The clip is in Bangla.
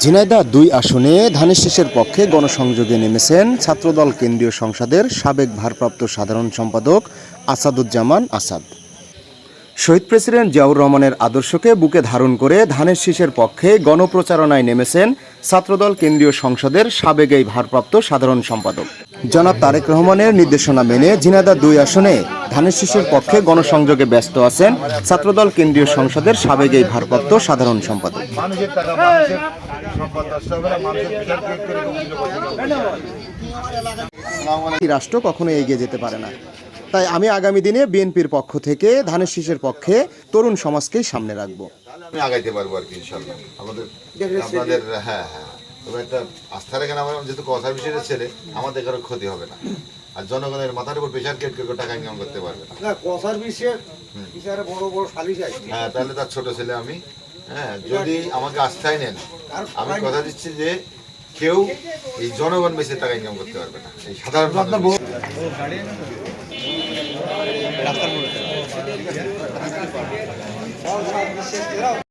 ঝিনাইদা দুই আসনে ধানের শেষের পক্ষে গণসংযোগে নেমেছেন ছাত্রদল কেন্দ্রীয় সংসদের সাবেক ভারপ্রাপ্ত সাধারণ সম্পাদক আসাদুজ্জামান আসাদ। শহীদ প্রেসিডেন্ট জিয়াউর রহমানের আদর্শকে বুকে ধারণ করে ধানের শীষের পক্ষে গণপ্রচারণায় নেমেছেন ছাত্রদল কেন্দ্রীয় সংসদের সাবেক এই ভারপ্রাপ্ত সাধারণ সম্পাদক। জনাব তারেক রহমানের নির্দেশনা মেনে ঝিনাইদহ দুই আসনে ধানের শীষের পক্ষে গণসংযোগে ব্যস্ত আছেন ছাত্রদল কেন্দ্রীয় সংসদের সাবেক এই ভারপ্রাপ্ত সাধারণ সম্পাদক। রাষ্ট্র কখনো এগিয়ে যেতে পারে না। তাই আমি আগামী দিনে বিএনপির পক্ষ থেকে ধানের শীষের পক্ষে তরুণ সমাজকেই সামনে রাখব। আমি আগাইতে পারব আর কি ইনশাল্লাহ আমাদের আপনাদের হ্যাঁ হ্যাঁ। তবে একটা আস্থা রাখেন আমার যেহেতু কথার বিষয়ের ছেলে আমাদের কারও ক্ষতি হবে না। আর জনগণের মাথার উপর প্রেশার কেট করে টাকা ইনকাম করতে পারবে না। না কথার বিষয়ে বিচারে বড় বড় সালিশ আছে। হ্যাঁ তাহলে তার ছোট ছেলে আমি হ্যাঁ যদি আমাকে আস্থায় নেন। আমি কথা দিচ্ছি যে কেউ এই জনগণ বেশি টাকা ইনকাম করতে পারবে না। এই সাধারণ মানুষ।